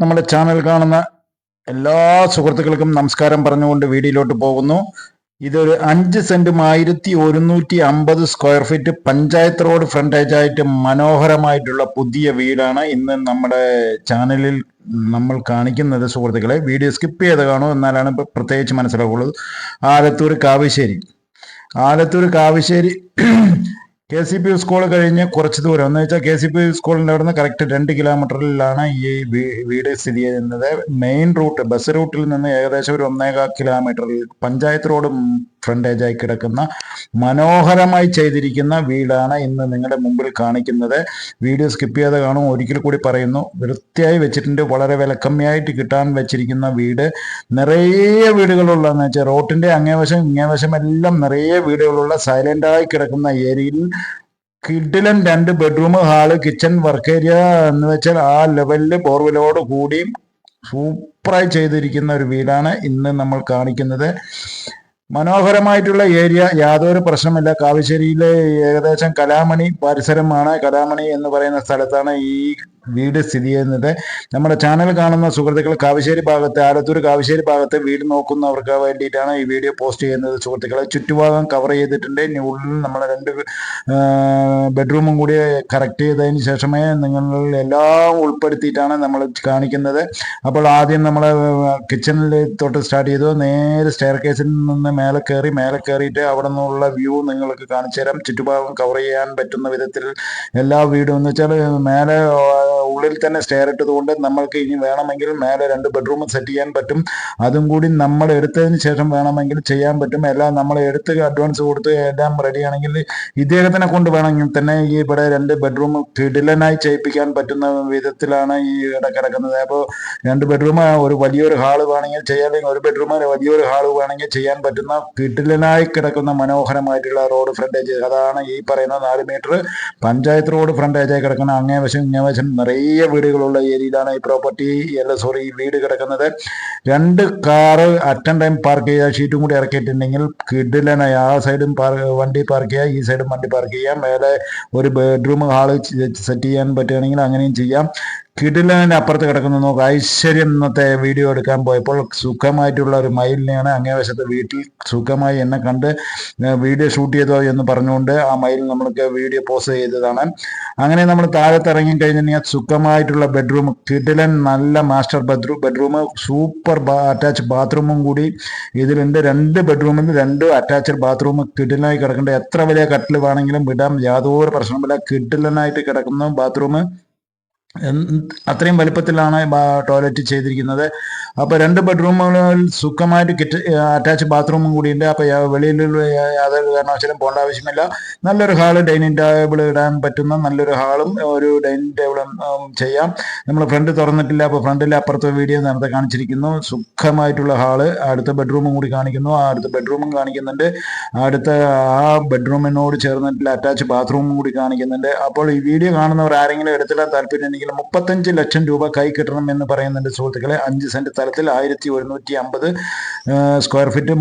നമ്മുടെ ചാനൽ കാണുന്ന എല്ലാ സുഹൃത്തുക്കൾക്കും നമസ്കാരം പറഞ്ഞുകൊണ്ട് വീഡിയോയിലോട്ട് പോകുന്നു. ഇതൊരു അഞ്ച് സെന്റും ആയിരത്തി ഒരുന്നൂറ്റി അമ്പത് സ്ക്വയർ ഫീറ്റ് പഞ്ചായത്ത് റോഡ് ഫ്രണ്ടേജായിട്ട് മനോഹരമായിട്ടുള്ള പുതിയ വീടാണ് ഇന്ന് നമ്മുടെ ചാനലിൽ നമ്മൾ കാണിക്കുന്നത് സുഹൃത്തുക്കളെ. വീഡിയോ സ്കിപ്പ് ചെയ്ത് കാണൂ എന്നാലാണ് പ്രത്യേകിച്ച് മനസ്സിലാക്കുള്ളത് Alathur Kavassery. Alathur Kavassery K C P school കഴിഞ്ഞ് കുറച്ച് ദൂരം. എന്ന് വെച്ചാൽ കെ സി പി സ്കൂളിന്റെ അവിടെ നിന്ന് കറക്റ്റ് രണ്ട് കിലോമീറ്ററിലാണ് ഈ വീട് സ്ഥിതി ചെയ്യുന്നത്. മെയിൻ റൂട്ട് ബസ് റൂട്ടിൽ നിന്ന് ഏകദേശം ഒരു ഒന്നേകാൽ കിലോമീറ്ററിൽ പഞ്ചായത്ത് റോഡ് ഫ്രണ്ടേജായി കിടക്കുന്ന മനോഹരമായി ചെയ്തിരിക്കുന്ന വീടാണ് ഇന്ന് നിങ്ങളുടെ മുമ്പിൽ കാണിക്കുന്നത്. വീഡിയോ സ്കിപ്പ് ചെയ്യാതെ കാണും. ഒരിക്കൽ കൂടി പറയുന്നു വൃത്തിയായി വെച്ചിട്ടുണ്ട്. വളരെ വിലക്കമ്മിയായിട്ട് കിട്ടാൻ വെച്ചിരിക്കുന്ന വീട്. നിറയെ വീടുകളുള്ളതെന്ന് വെച്ചാൽ റോട്ടിന്റെ അങ്ങേവശം ഇങ്ങേവശം എല്ലാം നിറയെ വീടുകളുള്ള സൈലന്റായി കിടക്കുന്ന ഏരിയയിൽ കിഡിലൻ രണ്ട് bedroom hall kitchen work area എന്ന് വെച്ചാൽ ആ ലെവലിൽ ബോർവെലോട് കൂടി സൂപ്പറായി ചെയ്തിരിക്കുന്ന ഒരു വീടാണ് ഇന്ന് നമ്മൾ കാണിക്കുന്നത്. മനോഹരമായിട്ടുള്ള ഏരിയ. യാതൊരു പ്രശ്നമില്ല കാവശ്ശേരിയിലെ ഏകദേശം കലാമണി പരിസരമാണ് കലാമണി എന്ന് പറയുന്ന സ്ഥലത്താണ് ഈ വീട് സ്ഥിതി ചെയ്യുന്നത്. നമ്മുടെ ചാനൽ കാണുന്ന സുഹൃത്തുക്കൾ കാവശ്ശേരി ഭാഗത്ത് ആലത്തൂർ കാവശ്ശേരി ഭാഗത്ത് വീട് നോക്കുന്നവർക്ക് വേണ്ടിയിട്ടാണ് ഈ വീഡിയോ പോസ്റ്റ് ചെയ്യുന്നത് സുഹൃത്തുക്കളെ. ചുറ്റുഭാഗം കവർ ചെയ്തിട്ടുണ്ട്. ഇനി ഉള്ളിൽ നമ്മൾ രണ്ട് ബെഡ്റൂമും കൂടി കറക്റ്റ് ചെയ്തതിന് ശേഷമേ നിങ്ങൾ എല്ലാം ഉൾപ്പെടുത്തിയിട്ടാണ് നമ്മൾ കാണിക്കുന്നത്. അപ്പോൾ ആദ്യം നമ്മൾ കിച്ചണിൽ തൊട്ട് സ്റ്റാർട്ട് ചെയ്തു. നേരെ സ്റ്റെയർ കേസിൽ നിന്ന് മേലെ കയറി മേലെ കയറിയിട്ട് അവിടെ നിന്നുള്ള വ്യൂ നിങ്ങൾക്ക് കാണിച്ചു തരാം ചുറ്റുഭാഗം കവർ ചെയ്യാൻ പറ്റുന്ന വിധത്തിൽ എല്ലാ വീടും. എന്ന് വെച്ചാൽ മേലെ ഉള്ളിൽ തന്നെ സ്റ്റെയർ ഇട്ടതുകൊണ്ട് നമ്മൾക്ക് ഇനി വേണമെങ്കിൽ മേലെ രണ്ട് ബെഡ്റൂം സെറ്റ് ചെയ്യാൻ പറ്റും. അതും കൂടി നമ്മൾ എടുത്തതിന് ശേഷം വേണമെങ്കിൽ ചെയ്യാൻ പറ്റും. എല്ലാം നമ്മൾ എടുത്ത് അഡ്വാൻസ് കൊടുത്ത് എല്ലാം റെഡിയാണെങ്കിൽ ഇദ്ദേഹത്തിനെ കൊണ്ട് വേണമെങ്കിൽ തന്നെ ഈ ഇവിടെ രണ്ട് ബെഡ്റൂം കിടിലനായി ചെയ്യിപ്പിക്കാൻ പറ്റുന്ന വിധത്തിലാണ് ഈ ഇവിടെ കിടക്കുന്നത് അപ്പോൾ രണ്ട് ബെഡ്റൂം ഒരു വലിയൊരു ഹാൾ വേണമെങ്കിൽ ചെയ്യാൻ ഒരു ബെഡ്റൂം വലിയൊരു ഹാൾ വേണമെങ്കിൽ ചെയ്യാൻ പറ്റുന്ന കിടിലനായി കിടക്കുന്ന മനോഹരമായിട്ടുള്ള റോഡ് ഫ്രണ്ടേജ് അതാണ് ഈ പറയുന്ന നാല് മീറ്റർ പഞ്ചായത്ത് റോഡ് ഫ്രണ്ടേജായി കിടക്കുന്ന അങ്ങേ വശം ഇങ്ങേ വശം നിറയെ വീടുകളുള്ള ഏരിയയിലാണ് ഈ പ്രോപ്പർട്ടി അല്ല സോറി ഈ വീട് കിടക്കുന്നത്. രണ്ട് കാറ് അറ്റൻ ടൈം പാർക്ക് ചെയ്യുക ഷീറ്റും കൂടി ഇറക്കിയിട്ടുണ്ടെങ്കിൽ കിഡിലനായി ആ സൈഡും വണ്ടി പാർക്ക് ചെയ്യാം ഈ സൈഡും വണ്ടി പാർക്ക് ചെയ്യാം. മേലെ ഒരു ബെഡ്റൂം ഹാൾ സെറ്റ് ചെയ്യാൻ പറ്റുകയാണെങ്കിൽ അങ്ങനെയും ചെയ്യാം. കിടിലന് അപ്പുറത്ത് കിടക്കുന്ന. നോക്ക് ഐശ്വര്യം ഇന്നത്തെ വീഡിയോ എടുക്കാൻ പോയപ്പോൾ സുഖമായിട്ടുള്ള ഒരു മയിലിനെയാണ് അങ്ങേ വശത്ത് വീട്ടിൽ സുഖമായി എന്നെ കണ്ട് വീഡിയോ ഷൂട്ട് ചെയ്തോ എന്ന് പറഞ്ഞുകൊണ്ട് ആ മയിൽ നമ്മൾക്ക് വീഡിയോ പോസ്റ്റ് ചെയ്തതാണ്. അങ്ങനെ നമ്മൾ താഴത്ത് ഇറങ്ങി കഴിഞ്ഞാൽ സുഖമായിട്ടുള്ള ബെഡ്റൂം കിടിലൻ നല്ല master bedroom bedroom super attach ബാത്റൂമും കൂടി ഇതിലുണ്ട്. രണ്ട് ബെഡ്റൂമിൽ രണ്ട് അറ്റാച്ച്ഡ് ബാത്റൂം കിടിലനായി കിടക്കേണ്ട എത്ര വലിയ കട്ടിൽ വേണമെങ്കിലും വിടാം. യാതൊരു പ്രശ്നമില്ല കിടിലനായിട്ട് കിടക്കുന്ന ബാത്റൂം അത്രയും വലുപ്പത്തിലാണ് ടോയ്ലറ്റ് ചെയ്തിരിക്കുന്നത്. അപ്പോൾ രണ്ട് ബെഡ്റൂമുകളിൽ സുഖമായിട്ട് കിറ്റ് അറ്റാച്ച് ബാത്റൂമും കൂടിയുണ്ട്. അപ്പോൾ വെളിയിൽ യാതൊരു കാരണവശാലും പോകേണ്ട ആവശ്യമില്ല. നല്ലൊരു ഹാൾ ഡൈനിങ് ടേബിൾ ഇടാൻ പറ്റുന്ന നല്ലൊരു ഹാളും ഒരു ഡൈനിങ് ടേബിളും ചെയ്യാം. നമ്മൾ ഫ്രണ്ട് തുറന്നിട്ടില്ല. അപ്പോൾ ഫ്രണ്ടിൽ അപ്പുറത്തെ വീഡിയോ നേരത്തെ കാണിച്ചിരിക്കുന്നു. സുഖമായിട്ടുള്ള ഹാൾ അടുത്ത ബെഡ്റൂമും കൂടി കാണിക്കുന്നു. ആ അടുത്ത ബെഡ്റൂമും കാണിക്കുന്നുണ്ട്. അടുത്ത ആ ബെഡ്റൂമിനോട് ചേർന്നിട്ടുള്ള അറ്റാച്ച് ബാത്റൂമും കൂടി കാണിക്കുന്നുണ്ട്. അപ്പോൾ ഈ വീഡിയോ കാണുന്നവർ ആരെങ്കിലും എടുത്തിടാൻ താല്പര്യം ഉണ്ടെങ്കിൽ മുപ്പത്തഞ്ച് ലക്ഷം രൂപ കൈ കിട്ടണം എന്ന് പറയുന്നുണ്ട് സുഹൃത്തുക്കളെ. അഞ്ച് സെന്റ് സ്ഥലത്തിൽ ആയിരത്തി ഒരുന്നൂറ്റി അമ്പത് സ്ക്വയർ ഫീറ്റ്